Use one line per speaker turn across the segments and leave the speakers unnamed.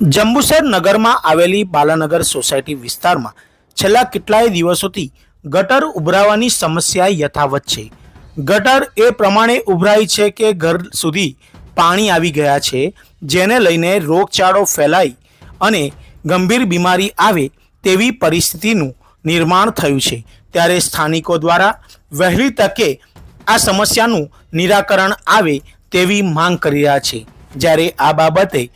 જંબુસર નગરમાં આવેલી બાલાનગર સોસાયટી વિસ્તારમાં છેલ્લા કેટલાય દિવસોથી ગટર ઉભરાવાની સમસ્યા યથાવત છે. ગટર એ પ્રમાણે ઉભરાઈ છે કે ઘર સુધી પાણી આવી ગયા છે, જેને લઈને રોગચાળો ફેલાય અને ગંભીર બીમારી આવે તેવી પરિસ્થિતિનું નિર્માણ થયું છે. ત્યારે સ્થાનિકો દ્વારા વહેલી તકે આ સમસ્યાનું નિરાકરણ આવે તેવી માંગ કરી રહ્યા છે. જ્યારે આ બાબતે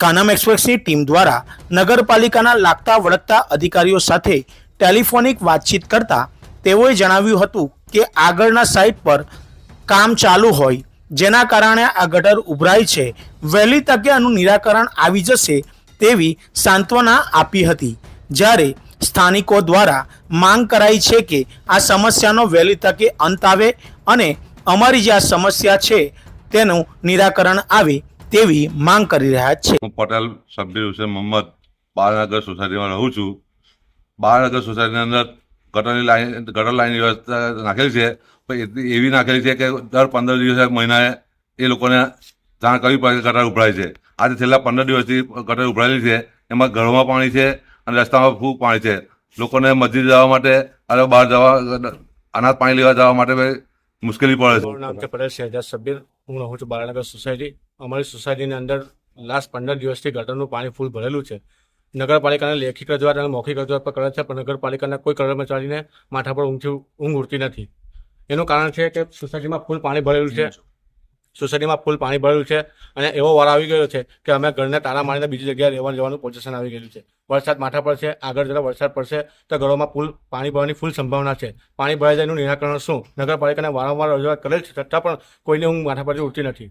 કાનમ એક્સપ્રેસની ટીમ દ્વારા નગરપાલિકાના લાગતા વળગતા અધિકારીઓ સાથે ટેલિફોનિક વાતચીત કરતા તેઓએ જણાવ્યું હતું કે આગળના સાઇટ પર કામ ચાલુ હોય, જેના કારણે આ ગટર ઉભરાય છે, વહેલી તકે આનું નિરાકરણ આવી જશે તેવી સાંત્વના આપી હતી. જ્યારે સ્થાનિકો દ્વારા માંગ કરાઈ છે કે આ સમસ્યાનો વહેલી તકે અંત આવે અને અમારી જે આ સમસ્યા છે તેનું નિરાકરણ આવે તેવી માંગ કરી રહ્યા છે.
હું પટેલ શબ્બીર હુસેન મોહમ્મદ બાળનગર સોસાયટીમાં રહું છું. બાળનગર સોસાયટીની અંદર ગટરની લાઈન ગટર લાઈનની વ્યવસ્થા નાખેલી છે. પણ એટલી એવી નાખેલી છે કે દર પંદર દિવસે મહિનાએ એ લોકોને જાણ કરવી પડે ગટર ઉભરાય છે. આજે છેલ્લા પંદર દિવસથી ગટર ઉભરાયેલી છે. એમાં ઘરોમાં પાણી છે અને રસ્તામાં ખૂબ પાણી છે. લોકોને મસ્જિદ જવા માટે અને બહાર જવા અનાજ પાણી લેવા જવા માટે મુશ્કેલી પડે છે.
મારું નામ છે પટેલ શહેજાદ સબ્બીર હું રહું છું બાળનગર સોસાયટી. અમારી સોસાયટીની અંદર લાસ્ટ પંદર દિવસથી ગટરનું પાણી ફૂલ ભરેલું છે. નગરપાલિકાના લેખિત રજૂઆત અને મૌખિક રજૂઆત પર કરે છે, પણ નગરપાલિકાના કોઈ કર્મચારીને માથા પર ઊંઘથી ઊંઘ ઉડતી નથી. એનું કારણ છે કે સોસાયટીમાં ફૂલ પાણી ભરેલું છે. સોસાયટીમાં ફૂલ પાણી ભરેલું છે અને એવો વાર આવી ગયો છે કે અમે ઘરને તાળા મારીને બીજી જગ્યાએ રહેવા જવાનું પોઝિશન આવી ગયેલું છે. વરસાદ માથા પર છે, આગળ જરા વરસાદ પડશે તો ઘરોમાં ફૂલ પાણી ભરવાની ફૂલ સંભાવના છે. પાણી ભરાઈ જાય એનું નિરાકરણ શું? નગરપાલિકાને વારંવાર રજૂઆત કરેલ છે છતાં પણ કોઈને ઊંઘ માથા પરથી ઉઠતી નથી.